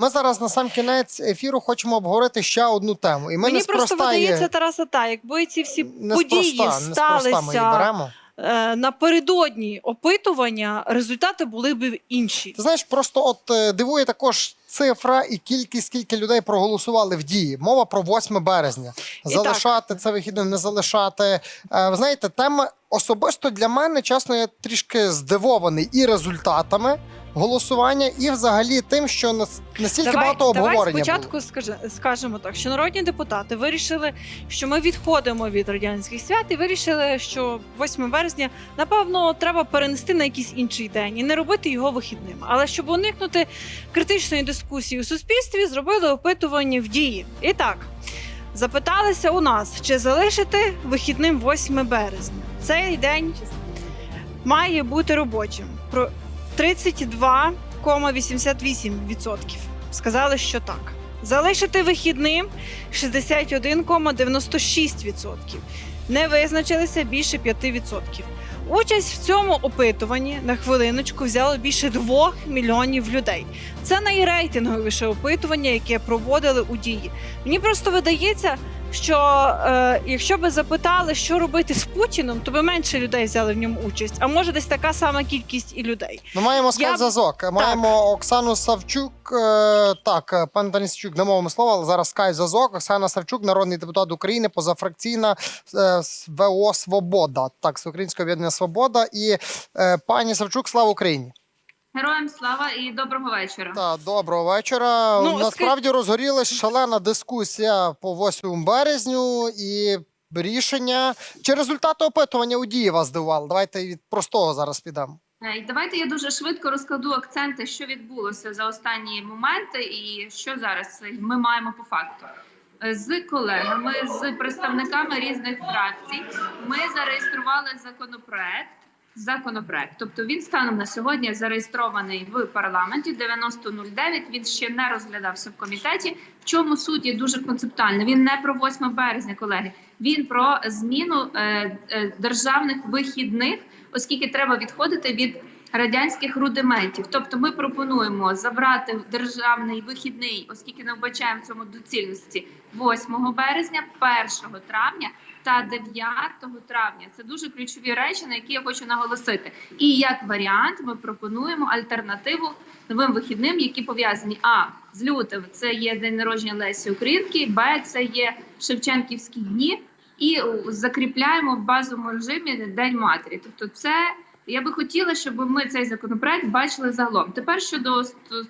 Ми зараз на сам кінець ефіру хочемо обговорити ще одну тему. І ми Мені просто видається Тараса так, якби ці всі події сталися е, напередодні опитування, результати були б інші. Ти знаєш, просто от е, дивує також цифра і кількість, скільки людей проголосували в дії. Мова про 8 березня. І Залишати це вихідним, не залишати. Е, Ви знаєте, тема особисто для мене, чесно, я трішки здивований і результатами голосування, і взагалі тим, що нас- настільки багато давай обговорення. спочатку було. скажи, скажемо так, що народні депутати вирішили, що ми відходимо від радянських свят і вирішили, що 8 березня напевно треба перенести на якийсь інший день і не робити його вихідним. Але щоб уникнути критичної дискусії у суспільстві, зробили опитування в дії. І так. Запиталися у нас, чи залишити вихідним 8 березня. Цей день має бути робочим. Про 32,88% сказали, що так. Залишити вихідним 61,96%. Не визначилися більше 5%. Участь в цьому опитуванні на хвилиночку взяло більше 2 мільйонів людей. Це найрейтинговіше опитування, яке проводили у дії. Мені просто видається, що е, якщо би запитали, що робити з Путіном, то би менше людей взяли в ньому участь. А може десь така сама кількість і людей. Ми маємо скайп Я- зв'язок. Маємо Оксану Савчук. е, Так, е, пан Танісчук, не мовимо слова, але зараз скайп зв'язок. Оксана Савчук, народний депутат України, позафракційна е, ВО Свобода. Так, Всеукраїнське об'єднання Свобода. І е, пані Савчук, слава Україні. Героям слава і доброго вечора. Та доброго вечора. Ну, Насправді розгорілась шалена дискусія по 8 березню і рішення. Чи результати опитування у дії вас здивували? Давайте від простого зараз підемо. Е, і Давайте я дуже швидко розкладу акценти, що відбулося за останні моменти, і що зараз ми маємо по факту. Е, З колегами, з представниками різних фракцій, ми зареєстрували законопроект. Законопроект, тобто він станом на сьогодні зареєстрований в парламенті 9009, Він ще не розглядався в комітеті. В чому суть є дуже концептуальна. Він не про 8 березня, колеги. Він про зміну е, е, державних вихідних, оскільки треба відходити від радянських рудиментів. Тобто, ми пропонуємо забрати державний вихідний, оскільки не вбачаємо цьому доцільності 8 березня, 1 травня та 9 травня. Це дуже ключові речі, на які я хочу наголосити. І як варіант, ми пропонуємо альтернативу новим вихідним, які пов'язані а з лютим. Це є день народження Лесі Українки, б це є Шевченківські дні. І закріпляємо в базовому режимі День матері. Тобто, це я би хотіла, щоб ми цей законопроект бачили загалом. Тепер щодо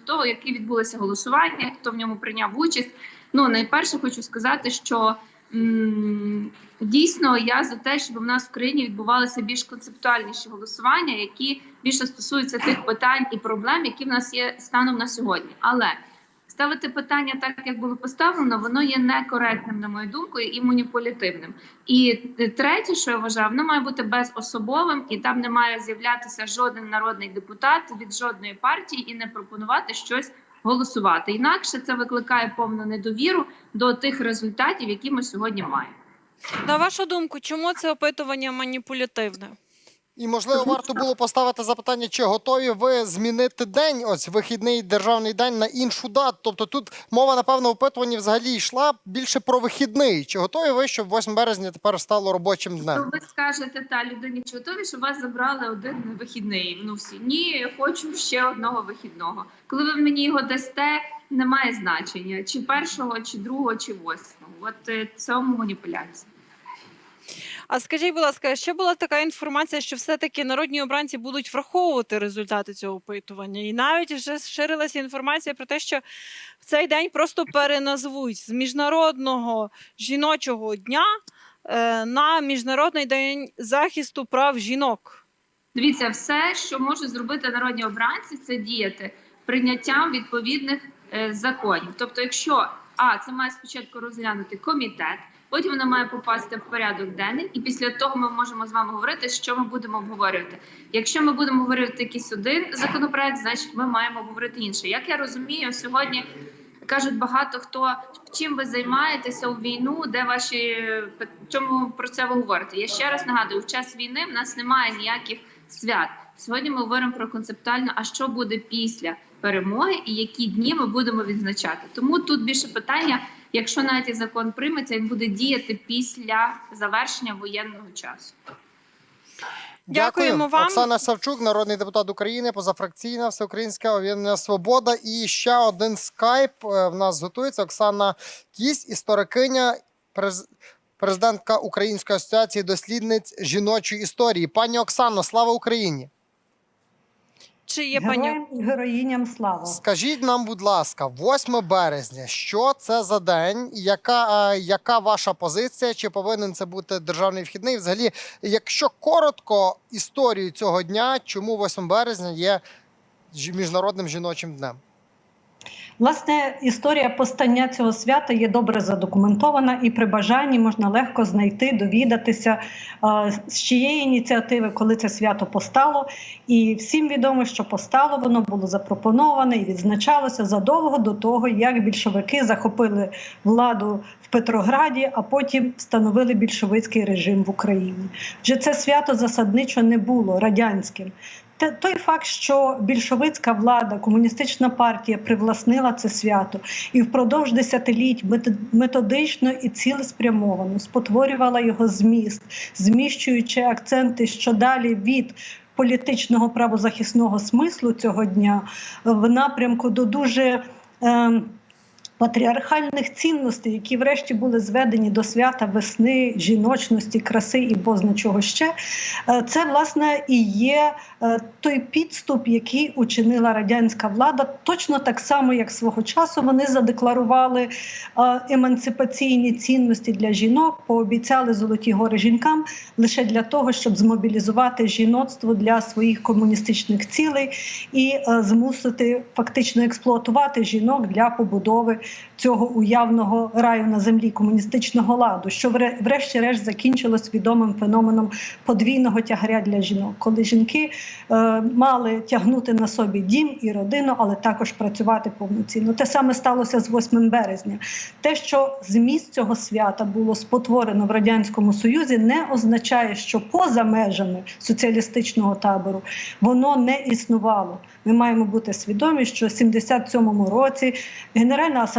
того, яке відбулося голосування, хто в ньому прийняв участь. Ну найперше хочу сказати, що м, дійсно я за те, щоб в нас в країні відбувалися більш концептуальніші голосування, які більше стосуються тих питань і проблем, які в нас є станом на сьогодні. Але ставити питання так, як було поставлено, воно є некоректним, на мою думку, і маніпулятивним. І третє, що я вважаю, воно має бути безособовим, і там не має з'являтися жоден народний депутат від жодної партії і не пропонувати щось голосувати. Інакше це викликає повну недовіру до тих результатів, які ми сьогодні маємо. На вашу думку, чому це опитування маніпулятивне? І можливо варто було поставити запитання, чи готові ви змінити день, ось вихідний державний день на іншу дату. Тобто тут мова, напевно, опитуванні взагалі йшла більше про вихідний. Чи готові ви, щоб 8 березня тепер стало робочим То днем? ви скажете та людині, чи готові, щоб вас забрали один вихідний? Ну всі ні, я хочу ще одного вихідного. Коли ви мені його дасте, немає значення чи першого, чи другого, чи восьмого. От е, цьому маніпуляція. А скажіть, будь ласка, ще була така інформація, що все-таки народні обранці будуть враховувати результати цього опитування, і навіть вже ширилася інформація про те, що в цей день просто переназвуть з міжнародного жіночого дня е, на міжнародний день захисту прав жінок. Дивіться, все, що можуть зробити народні обранці, це діяти прийняттям відповідних е, законів. Тобто, якщо а це має спочатку розглянути комітет, потім воно має попасти в порядок денний, і після того ми можемо з вами говорити, що ми будемо обговорювати. Якщо ми будемо говорити якийсь один законопроект, значить ми маємо говорити інше. Як я розумію, сьогодні кажуть багато хто чим ви займаєтеся у війну, де ваші чому про це ви говорите? Я ще раз нагадую, в час війни в нас немає ніяких свят. Сьогодні ми говоримо про концептуально, а що буде після перемоги і які дні ми будемо відзначати. Тому тут більше питання, якщо навіть закон прийметься, він буде діяти після завершення воєнного часу. Дякуємо вам. Оксана Савчук, народний депутат України, позафракційна, всеукраїнська об'єднання Свобода. І ще один скайп е, в нас готується. Оксана Кісь, історикиня, президентка Української асоціації дослідниць жіночої історії. Пані Оксано, слава Україні! Чи є пані Героям і героїням слава. Скажіть нам, будь ласка, 8 березня, що це за день? Яка, е, яка ваша позиція? Чи повинен це бути державний вхідний? Взагалі, якщо коротко історію цього дня, чому 8 березня є жі- міжнародним жіночим днем? Власне, історія постання цього свята є добре задокументована, і при бажанні можна легко знайти, довідатися, е, з чиєї ініціативи, коли це свято постало. І всім відомо, що постало воно було запропоноване і відзначалося задовго до того, як більшовики захопили владу в Петрограді, а потім встановили більшовицький режим в Україні. Вже це свято засадничо не було радянським. Той факт, що більшовицька влада, комуністична партія привласнила це свято і впродовж десятиліть методично і цілеспрямовано спотворювала його зміст, зміщуючи акценти що далі від політичного правозахисного смислу цього дня в напрямку до дуже. ем, Патріархальних цінностей, які врешті були зведені до свята весни, жіночності, краси і бозна чого ще, Е, це власне і є е, той підступ, який учинила радянська влада, точно так само, як свого часу вони задекларували е, емансипаційні цінності для жінок, пообіцяли золоті гори жінкам лише для того, щоб змобілізувати жіноцтво для своїх комуністичних цілей і змусити фактично експлуатувати жінок для побудови цього уявного раю на землі комуністичного ладу, що врешті-решт закінчилось відомим феноменом подвійного тягаря для жінок, коли жінки е, мали тягнути на собі дім і родину, але також працювати повноцінно. Те саме сталося з 8 березня. Те, що зміст цього свята було спотворено в радянському союзі, не означає, що поза межами соціалістичного табору воно не існувало. Ми маємо бути свідомі, що в 77-му році Генеральна асамблея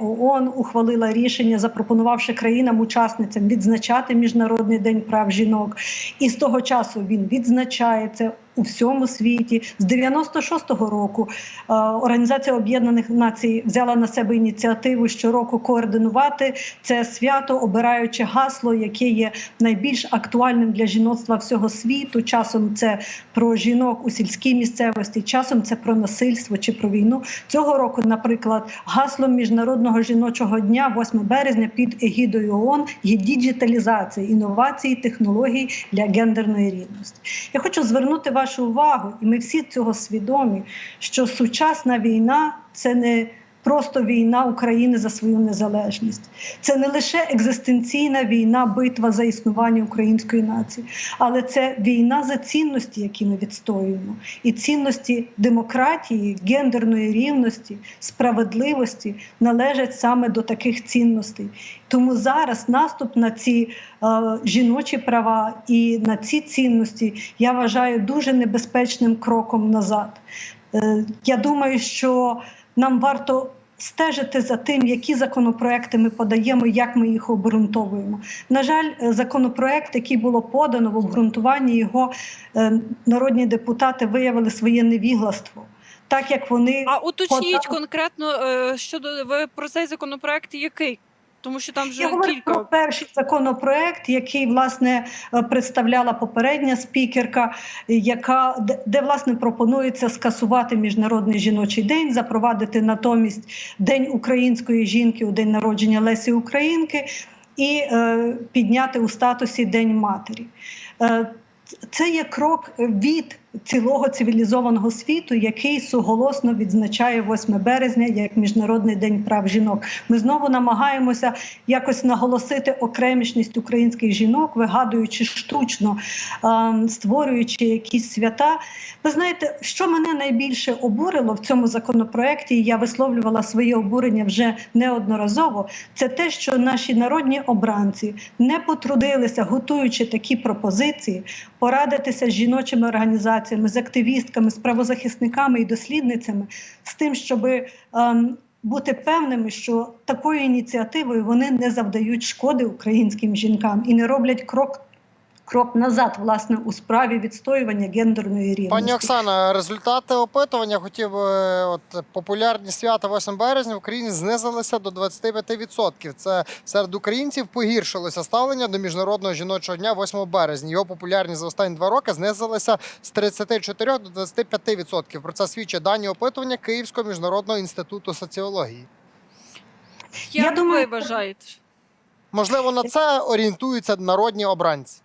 ООН ухвалила рішення, запропонувавши країнам-учасницям відзначати Міжнародний день прав жінок. І з того часу він відзначається у всьому світі. З 96-го року е, Організація Об'єднаних Націй взяла на себе ініціативу щороку координувати це свято, обираючи гасло, яке є найбільш актуальним для жіноцтва всього світу. Часом це про жінок у сільській місцевості, часом це про насильство чи про війну. Цього року, наприклад, гаслом міжнародного жіночого дня, 8 березня, під егідою ООН є діджиталізація, інновації, технології для гендерної рівності. Я хочу звернути вашу увагу, і ми всі цього свідомі, що сучасна війна це не просто війна України за свою незалежність. Це не лише екзистенційна війна, битва за існування української нації, але це війна за цінності, які ми відстоюємо, і цінності демократії, гендерної рівності, справедливості належать саме до таких цінностей. Тому зараз наступ на ці е, жіночі права і на ці цінності я вважаю дуже небезпечним кроком назад. Е, я думаю, що нам варто стежити за тим, які законопроекти ми подаємо, як ми їх обґрунтовуємо. На жаль, е, законопроект, який було подано в обґрунтуванні, його е, народні депутати виявили своє невігластво. Так як вони а уточніть подали- конкретно е, щодо ви про цей законопроект, який? Тому що там вже Я говорю кілька про перший законопроект, який власне е, представляла попередня спікерка, е, яка де, де власне пропонується скасувати міжнародний жіночий день, запровадити натомість День української жінки у день народження Лесі Українки і е, підняти у статусі День матері. Е, це є крок від цілого цивілізованого світу, який суголосно відзначає 8 березня як міжнародний день прав жінок. Ми знову намагаємося якось наголосити окремішність українських жінок, вигадуючи штучно, ем, створюючи якісь свята. Ви знаєте, що мене найбільше обурило в цьому законопроекті, і я висловлювала своє обурення вже неодноразово. Це те, що наші народні обранці не потрудилися, готуючи такі пропозиції, порадитися з жіночими організаціями організаціями, з активістками, з правозахисниками і дослідницями, з тим, щоб ем, бути певними, що такою ініціативою вони не завдають шкоди українським жінкам і не роблять крок. Крок назад, власне, у справі відстоювання гендерної рівності. Пані Оксана, результати опитування хотів би, от популярні свята 8 березня в Україні знизилися до 25%. Це серед українців погіршилося ставлення до міжнародного жіночого дня 8 березня. Його популярність за останні два роки знизилася з 34 до 25%. Про це свідчать дані опитування Київського міжнародного інституту соціології. Як Я думаю, ви вважаєте? Можливо, на це орієнтуються народні обранці.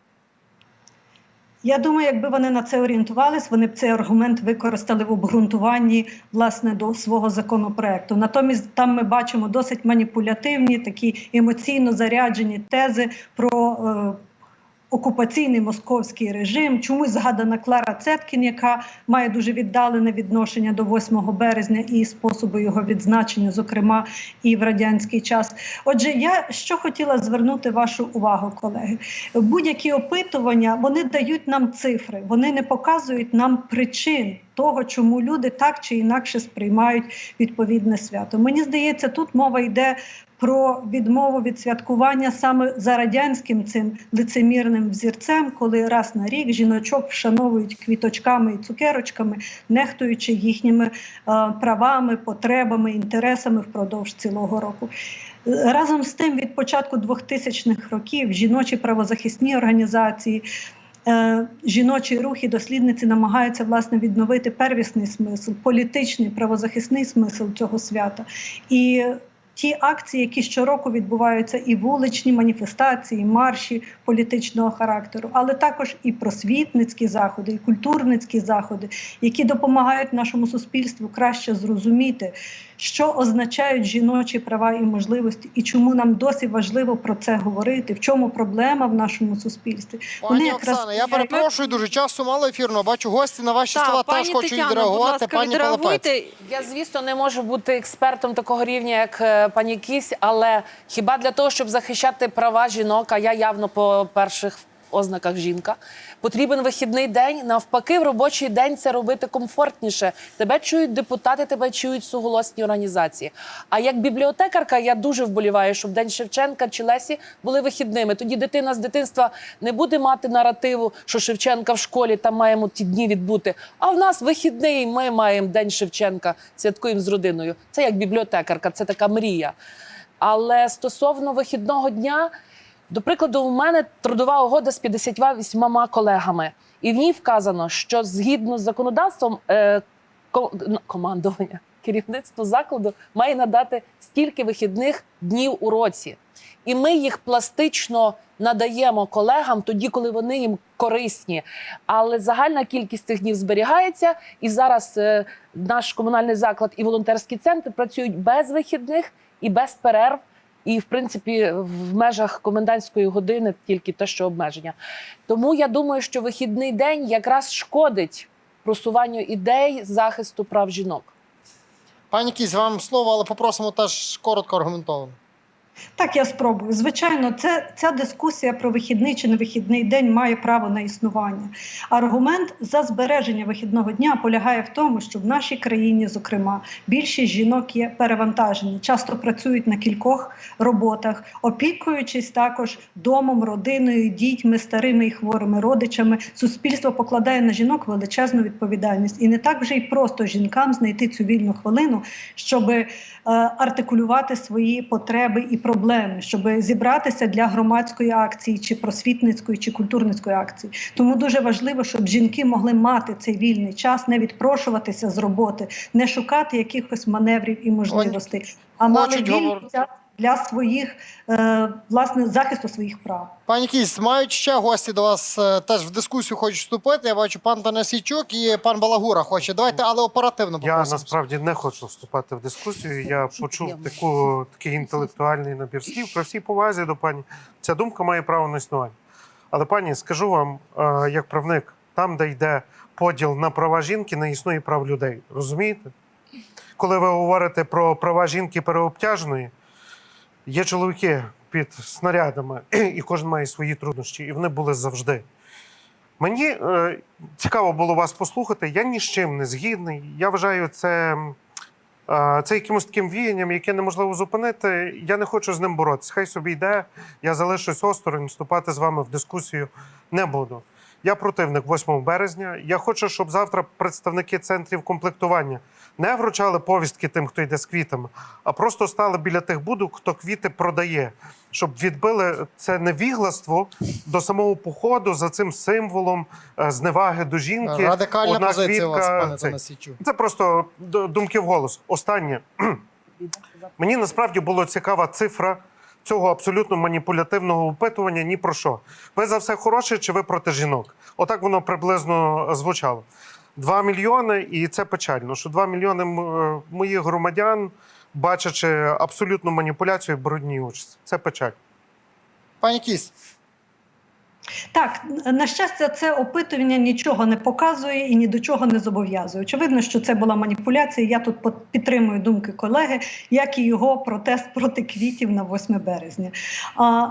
Я думаю, якби вони на це орієнтувались, вони б цей аргумент використали в обґрунтуванні власне до свого законопроекту. Натомість там ми бачимо досить маніпулятивні, такі емоційно заряджені тези про. Окупаційний московський режим, чомусь згадана Клара Цеткін, яка має дуже віддалене відношення до 8 березня і способу його відзначення, зокрема і в радянський час. Отже, я що хотіла звернути вашу увагу, колеги. Будь-які опитування вони дають нам цифри, вони не показують нам причин того, чому люди так чи інакше сприймають відповідне свято. Мені здається, тут мова йде про відмову від святкування саме за радянським цим лицемірним взірцем, коли раз на рік жіночок вшановують квіточками і цукерочками, нехтуючи їхніми е, правами, потребами, інтересами впродовж цілого року. Разом з тим, від початку 2000-х років жіночі правозахисні організації. е, Жіночі рухи, дослідниці намагаються власне відновити первісний смисл, політичний правозахисний смисл цього свята. І ті акції, які щороку відбуваються, і вуличні маніфестації, і марші політичного характеру, але також і просвітницькі заходи, і культурницькі заходи, які допомагають нашому суспільству краще зрозуміти, що означають жіночі права і можливості, і чому нам досі важливо про це говорити, в чому проблема в нашому суспільстві. Вони Пані якраз Оксана, я перепрошую дуже часу мало ефірного. Бачу гості на ваші слова Так, теж пані хочуть відреагувати. Пані. Пилипець. Я, звісно, не можу бути експертом такого рівня, як е, пані Кісь, але хіба для того, щоб захищати права жінок, а я явно по перших ознаках жінка, потрібен вихідний день. Навпаки, в робочий день це робити комфортніше. Тебе чують депутати, тебе чують суголосні організації. А як бібліотекарка, я дуже вболіваю, щоб День Шевченка чи Лесі були вихідними. Тоді дитина з дитинства не буде мати наративу, що Шевченка в школі там маємо ті дні відбути. А в нас вихідний, ми маємо День Шевченка, святкуємо з родиною. Це як бібліотекарка, це така мрія. Але стосовно вихідного дня, до прикладу, у мене трудова угода з 58 колегами, і в ній вказано, що згідно з законодавством е, ко- командування, керівництво закладу має надати стільки вихідних днів у році. І ми їх пластично надаємо колегам тоді, коли вони їм корисні. Але загальна кількість цих днів зберігається. І зараз е, наш комунальний заклад і волонтерський центр працюють без вихідних і без перерв. І, в принципі, в межах комендантської години тільки те, що обмеження. Тому я думаю, що вихідний день якраз шкодить просуванню ідей захисту прав жінок. Пані Кісь, вам слово, але попросимо теж коротко аргументовано. Так, я спробую. Звичайно, це ця дискусія про вихідний чи невихідний день має право на існування. Аргумент за збереження вихідного дня полягає в тому, що в нашій країні, зокрема, більшість жінок є перевантажені, часто працюють на кількох роботах, опікуючись також домом, родиною, дітьми, старими і хворими родичами. Суспільство покладає на жінок величезну відповідальність, і не так вже й просто жінкам знайти цю вільну хвилину, щоби е, артикулювати свої потреби і проблеми, щоб зібратися для громадської акції, чи просвітницької, чи культурницької акції. Тому дуже важливо, щоб жінки могли мати цей вільний час, не відпрошуватися з роботи, не шукати якихось маневрів і можливостей, а мали вільний час для своїх е, власне захисту своїх прав. Пані Кісь, мають ще гості до вас е, теж в дискусію хочуть вступити. Я бачу пан Танасійчук і пан Балагура хоче. Давайте, але оперативно Я насправді не хочу вступати в дискусію. Я почув таку такий інтелектуальний набір слів. При всій повазі до пані. Ця думка має право на існування. Але пані, скажу вам, е, як правник, там, де йде поділ на права жінки, не існує прав людей. Розумієте? Коли ви говорите про права жінки переобтяженої, є чоловіки під снарядами, і кожен має свої труднощі, і вони були завжди. Мені е, цікаво було вас послухати. Я ні з чим не згідний. Я вважаю це, е, це якимось таким віянням, яке неможливо зупинити. Я не хочу з ним боротися. Хай собі йде. Я залишусь осторонь, вступати з вами в дискусію не буду. Я противник 8 березня. Я хочу, щоб завтра представники центрів комплектування не вручали повістки тим, хто йде з квітами, а просто стали біля тих будок, хто квіти продає, щоб відбили це невігластво до самого походу за цим символом е, зневаги до жінки. Радикальна одна позиція у вас, пане цей. Це просто думки в голос. Останнє. Мені насправді було цікава цифра цього абсолютно маніпулятивного опитування ні про що. Ви за все хороше чи ви проти жінок? Отак воно приблизно звучало. Два мільйони, і це печально, що два мільйони е, моїх громадян, бачачи абсолютну маніпуляцію, брудні участь. Це печаль. Пані Кісь, Так, на щастя, це опитування нічого не показує і ні до чого не зобов'язує. Очевидно, що це була маніпуляція. Я тут підтримую думки колеги, як і його протест проти квітів на 8 березня.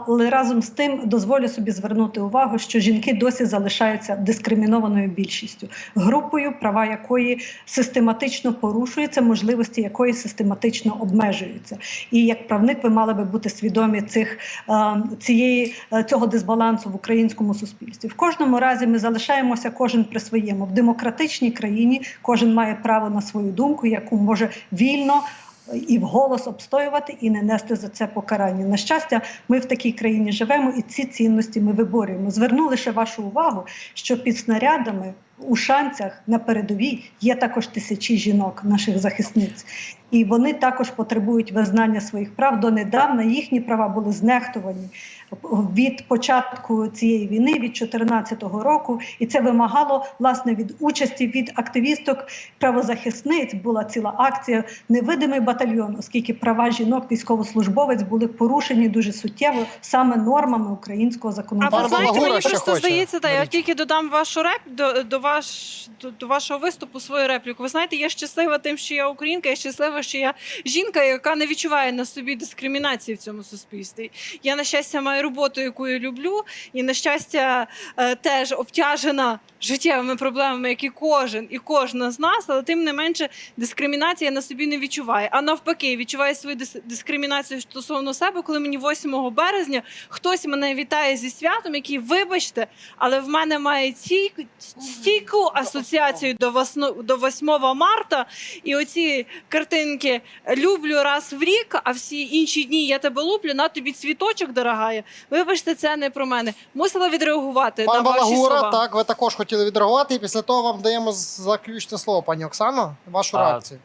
Але разом з тим дозволю собі звернути увагу, що жінки досі залишаються дискримінованою більшістю, групою, права якої систематично порушуються, можливості якої систематично обмежуються. І як правник, ви мали би бути свідомі цих е, цієї е, цього дисбалансу в українському суспільстві. В кожному разі ми залишаємося кожен при своєму. В демократичній країні кожен має право на свою думку, яку може вільно. е, І вголос обстоювати і не нести за це покарання. На щастя, ми в такій країні живемо, і ці цінності ми виборюємо. Зверну лише вашу увагу, що під снарядами у шанцях на передовій є також тисячі жінок, наших захисниць, і вони також потребують визнання своїх прав. Донедавна їхні права були знехтовані від початку цієї війни, від 2014 року, і це вимагало власне від участі від активісток правозахисниць. Була ціла акція Невидимий батальйон, оскільки права жінок, військовослужбовець були порушені дуже суттєво саме нормами українського А законодавства. ви знаєте, мені просто хоче. здається, та я тільки додам вашу реп до, до, ваш, до, до вашого виступу свою репліку. Ви знаєте, я щаслива тим, що я українка, я щаслива, що я жінка, яка не відчуває на собі дискримінації в цьому суспільстві. Я на щастя маю роботу, яку я люблю, і на щастя е, теж обтяжена життєвими проблемами, як і кожен і кожна з нас, але тим не менше дискримінація на собі не відчуває. А навпаки, відчуває свою дис- дискримінацію стосовно себе, коли мені 8 березня хтось мене вітає зі святом, який, вибачте, але в мене має стійку, стійку асоціацію до, восно, до 8 марта. І оці картинки люблю раз в рік, а всі інші дні я тебе люблю, на тобі цвіточок дорогая. Вибачте, це не про мене. Мусила відреагувати пан на ваші слова. так, ви також хотіли відреагувати, і після того вам даємо заключне слово, пані Оксано. Вашу А, реакцію.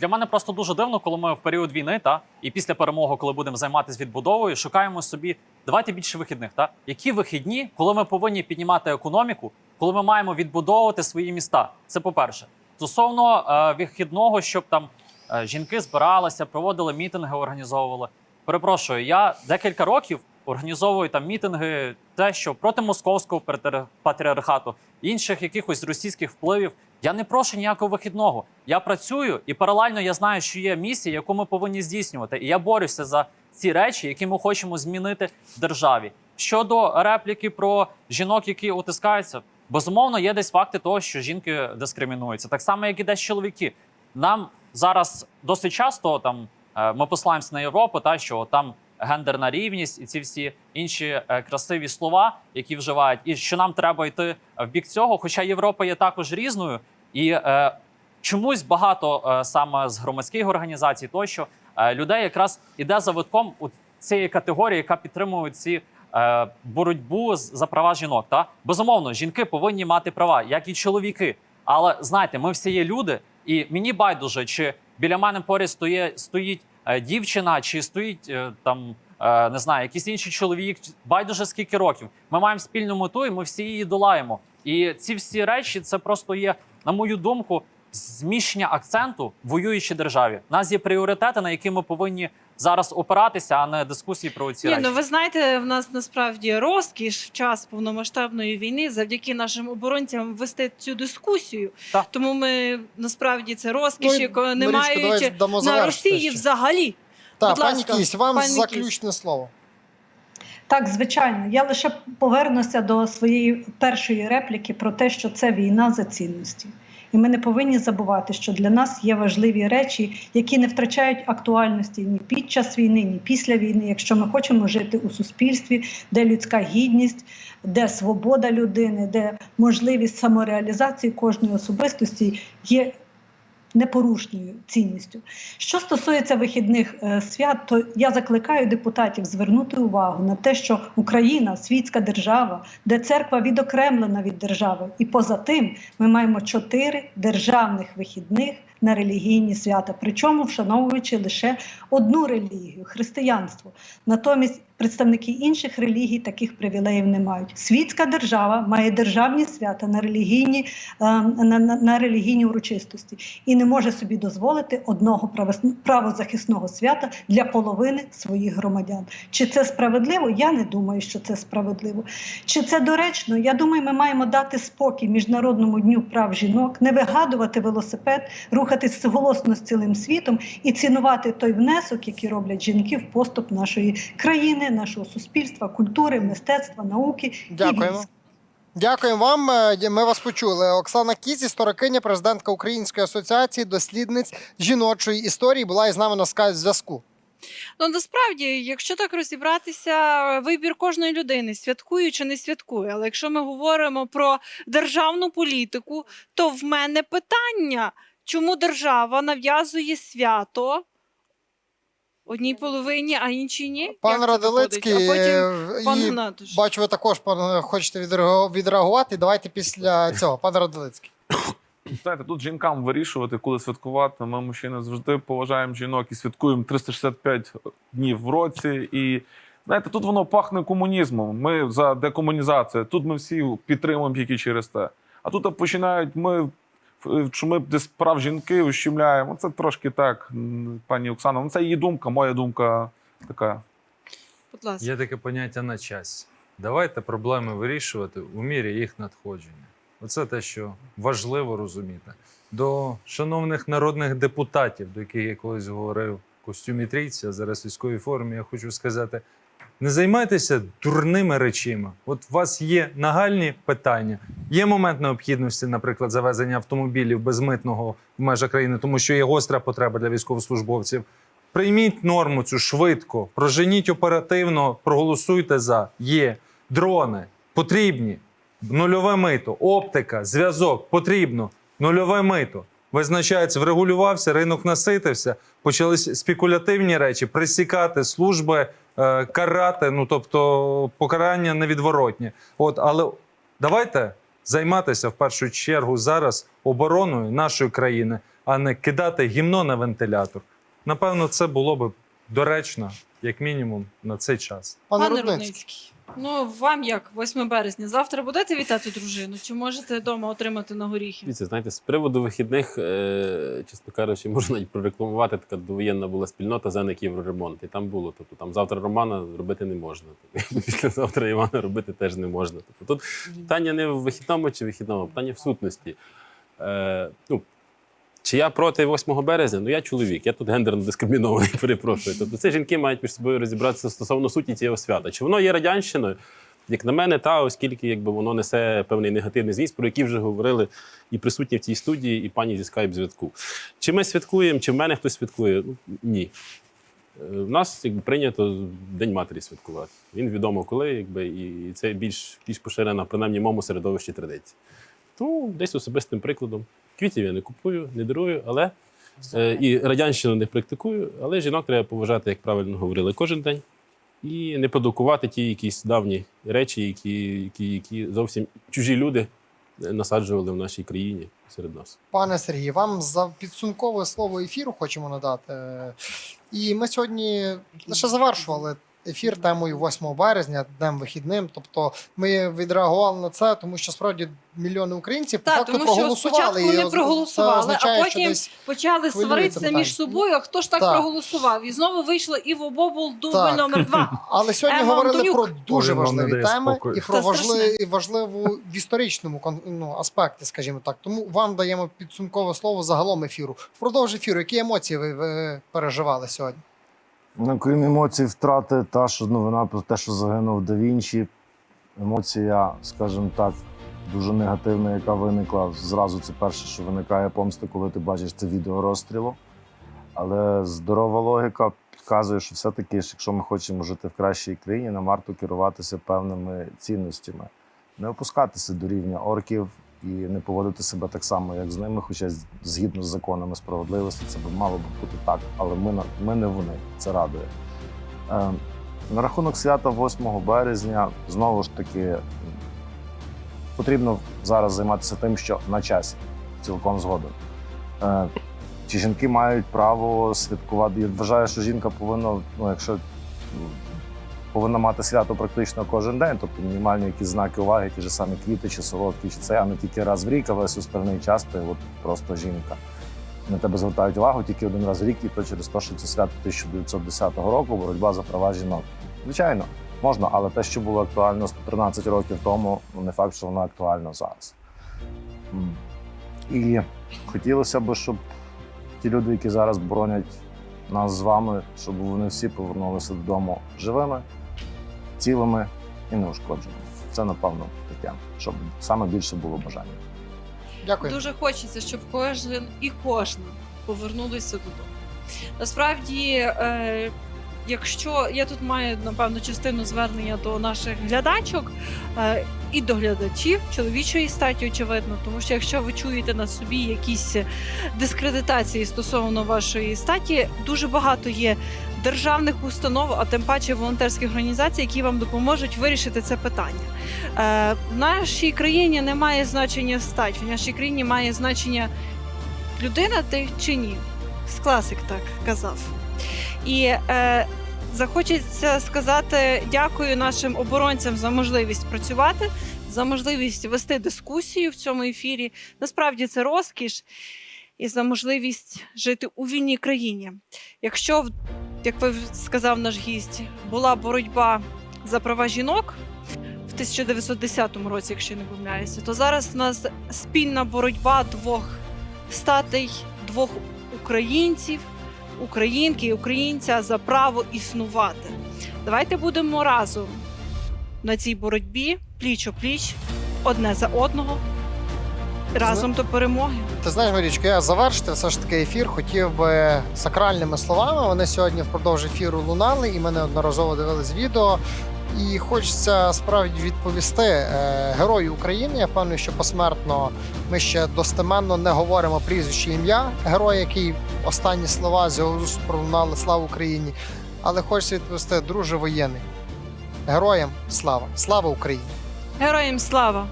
Для мене просто дуже дивно, коли ми в період війни, та і після перемоги, коли будемо займатися відбудовою, шукаємо собі давайте більше вихідних. Та які вихідні, коли ми повинні піднімати економіку, коли ми маємо відбудовувати свої міста. Це по-перше. Стосовно е, вихідного, щоб там е, жінки збиралися, проводили мітинги, організовували. Перепрошую, я декілька років організовую там мітинги, те, що проти московського патріархату, інших якихось російських впливів. Я не прошу ніякого вихідного. Я працюю і паралельно я знаю, що є місія, яку ми повинні здійснювати. І я борюся за ці речі, які ми хочемо змінити в державі. Щодо репліки про жінок, які утискаються, безумовно, є десь факти того, що жінки дискримінуються, так само, як і десь чоловіки. Нам зараз досить часто там е, ми посилаємося на Європу, та що там гендерна рівність і ці всі інші е, красиві слова, які вживають, і що нам треба йти в бік цього. Хоча Європа є також різною, і е, чомусь багато е, саме з громадських організацій, тощо е, людей якраз іде за витком у цієї категорії, яка підтримує ці. Е, Боротьбу за права жінок, та безумовно, жінки повинні мати права, як і чоловіки. Але знаєте, ми всі є люди, і мені байдуже, чи біля мене поряд стоїть, стоїть е, дівчина, чи стоїть е, там не знаю, якийсь інший чоловік. Байдуже скільки років. Ми маємо спільну мету, і ми всі її долаємо. І ці всі речі це просто є, на мою думку, зміщення акценту в воюючій державі. У нас є пріоритети, на які ми повинні зараз опиратися, а не дискусії про ці Ні, речі. ну ви знаєте, в нас насправді розкіш в час повномасштабної війни завдяки нашим оборонцям вести цю дискусію. Так. Тому ми насправді це розкіш, Ну, якої не Марічко, мають дамо на Росії ще. взагалі. Так, будь пані ласка, Кісь, вам пані Кісь. заключне слово. Так, звичайно, я лише повернуся до своєї першої репліки про те, що це війна за цінності. І ми не повинні забувати, що для нас є важливі речі, які не втрачають актуальності ні під час війни, ні після війни, якщо ми хочемо жити у суспільстві, де людська гідність, де свобода людини, де можливість самореалізації кожної особистості є непорушною цінністю. Що стосується вихідних е, свят, то я закликаю депутатів звернути увагу на те, що Україна світська держава, де церква відокремлена від держави, і поза тим ми маємо чотири державних вихідних на релігійні свята, причому вшановуючи лише одну релігію християнство. Натомість представники інших релігій таких привілеїв не мають. Світська держава має державні свята на релігійні, е, на, на, на релігійні урочистості і не може собі дозволити одного правозахисного свята для половини своїх громадян. Чи це справедливо? Я не думаю, що це справедливо. Чи це доречно? Я думаю, ми маємо дати спокій Міжнародному дню прав жінок, не вигадувати велосипед, рухатись голосно з цілим світом і цінувати той внесок, який роблять жінки в поступ нашої країни, нашого суспільства, культури, мистецтва, науки Дякуємо. Дякуємо вам. Е, Ми вас почули. Оксана Кіць, історикиня, президентка Української асоціації дослідниць жіночої історії, була із нами на зв'язку. Ну насправді, якщо так розібратися, вибір кожної людини святкує чи не святкує. Але якщо ми говоримо про державну політику, то в мене питання, чому держава нав'язує свято одній половині, а іншій ні? Пан Як це виходить? А е, потім пан і Гнатуш. бачу, ви також пан, хочете відреагу- відреагувати. Давайте після цього. Пан Радилицький. Знаєте, тут жінкам вирішувати, коли святкувати. Ми, мужчини, завжди поважаємо жінок і святкуємо 365 днів в році. І знаєте, тут воно пахне комунізмом. Ми за декомунізацію. Тут ми всі підтримуємо тільки через те. А тут починають ми. Е, Що ми десь прав жінки ущемляємо. Це трошки так, пані Оксана. Ну це її думка, моя думка така. Будь ласка. Є таке поняття на часі. Давайте проблеми вирішувати у мірі їх надходження. Оце те, що важливо розуміти. До шановних народних депутатів, до яких я колись говорив костюмі трійці, зараз військовій формі, я хочу сказати: не займайтеся дурними речима. От у вас є нагальні питання. Є момент необхідності, наприклад, завезення автомобілів безмитного в межах країни, тому що є гостра потреба для військовослужбовців. Прийміть норму цю швидко, проженіть оперативно, проголосуйте за. Є дрони потрібні. Нульове мито, оптика, зв'язок потрібно. Нульове мито. Визначається, врегулювався, ринок наситився, почались спекулятивні речі, присікати служби, карати, ну тобто покарання невідворотні. От, але давайте займатися в першу чергу зараз обороною нашої країни, а не кидати гімно на вентилятор. Напевно, це було би доречно, як мінімум, на цей час. Пане Пане Рудницький. Ну вам як 8 березня? Завтра будете вітати дружину? Чи можете вдома отримати на горіхи? Дивіться, знаєте, з приводу вихідних, е, чесно кажучи, можна навіть прорекламувати. Така довоєнна була спільнота Зенек Євроремонт. І там було. Тобто там завтра Романа робити не можна. Післязавтра Івана робити теж не можна. Тобто тут питання не в вихідному чи вихідному, питання в сутності. Е, ну, чи я проти 8 березня? Ну я чоловік, я тут гендерно дискримінований, перепрошую. Тобто це жінки мають між собою розібратися стосовно суті цього свята. Чи воно є радянщиною? Як на мене, та оскільки якби воно несе певний негативний зміст, про який вже говорили і присутні в цій студії, і пані зі скайп зв'язку. Чи ми святкуємо, чи в мене хтось святкує? Ну, ні. Е, В нас якби прийнято День матері святкувати. Він відомо коли, якби, і це більш, більш поширена, принаймні моєму середовищі традиція. Тому десь особистим прикладом. Квітів я не купую, не дарую, але е, і радянщину не практикую, але жінок треба поважати, як правильно говорили, кожен день. І не продукувати ті якісь давні речі, які, які, які зовсім чужі люди е, насаджували в нашій країні серед нас. Пане Сергій, вам за підсумкове слово ефіру хочемо надати. І ми сьогодні лише завершували ефір темою 8 березня, днем вихідним. Тобто ми відреагували на це, тому що справді мільйони українців по Так, факту тому що проголосували. спочатку і вони проголосували, означає, а потім почали сваритися між собою. А хто ж так, Так. проголосував? І знову вийшло Іво Бобул дубль Так. номер два. Але сьогодні Ема говорили Антонюк. про дуже Ой, важливі теми і про важливі, важливу в історичному ну, аспекті, скажімо так. Тому вам даємо підсумкове слово загалом ефіру. Впродовж ефіру, які емоції ви, ви переживали сьогодні? Ну, крім емоцій, втрати, та що новина про те, що загинув Да Вінчі. Емоція, скажімо так, дуже негативна, яка виникла. Зразу це перше, що виникає помста, коли ти бачиш це відео розстрілу. Але здорова логіка підказує, що все-таки, якщо ми хочемо жити в кращій країні, нам варто керуватися певними цінностями, не опускатися до рівня орків і не поводити себе так само, як з ними, хоча згідно з законами справедливості, це б мало б бути так. Але ми, ми не вони. Це радує. Е, на рахунок свята 8 березня, знову ж таки, потрібно зараз займатися тим, що на часі, цілком згоден. Е, чи жінки мають право святкувати? Я вважаю, що жінка повинна, ну, якщо повинна мати свято практично кожен день, тобто мінімальні якісь знаки уваги, ті ж самі квіти чи солодкі, чи це, а не тільки раз в рік, а весь остальний час ти от просто жінка. На тебе звертають увагу тільки один раз в рік, і то через те, що це свято 1910 року, боротьба за права жінок. Звичайно, можна, але те, що було актуально 113 років тому, ну не факт, що воно актуально зараз. І хотілося б, щоб ті люди, які зараз боронять нас з вами, щоб вони всі повернулися додому живими, цілими і неушкодженими. Це, напевно, таке, щоб саме більше було бажання. Дякую. Дуже хочеться, щоб кожен і кожна повернулися додому. Насправді, е, якщо я тут маю напевно частину звернення до наших глядачок е, і до глядачів чоловічої статі, очевидно, тому що якщо ви чуєте на собі якісь дискредитації стосовно вашої статі, дуже багато є державних установ, а тим паче волонтерських організацій, які вам допоможуть вирішити це питання. Е, в нашій країні немає значення стать, в нашій країні має значення людина ти чи ні. З класик так казав. І е, захочеться сказати дякую нашим оборонцям за можливість працювати, за можливість вести дискусію в цьому ефірі. Насправді це розкіш і за можливість жити у вільній країні. Якщо, як ви сказав наш гість, була боротьба за права жінок в 1910 році, якщо не помиляюся, то зараз в нас спільна боротьба двох статей, двох українців, українки і українця за право існувати. Давайте будемо разом на цій боротьбі, пліч о пліч, одне за одного, разом до перемоги. Ти знаєш, Марічко, я завершити все ж таки ефір. Хотів би сакральними словами. Вони сьогодні впродовж ефіру лунали, і ми неодноразово дивились відео. І хочеться справді відповісти е, герою України. Я певний, що посмертно ми ще достеменно не говоримо прізвище ім'я героя, який останні слова з пролунали слава Україні. Але хочеться відповісти, друже воєнний. Героям слава! Слава Україні! Героям слава!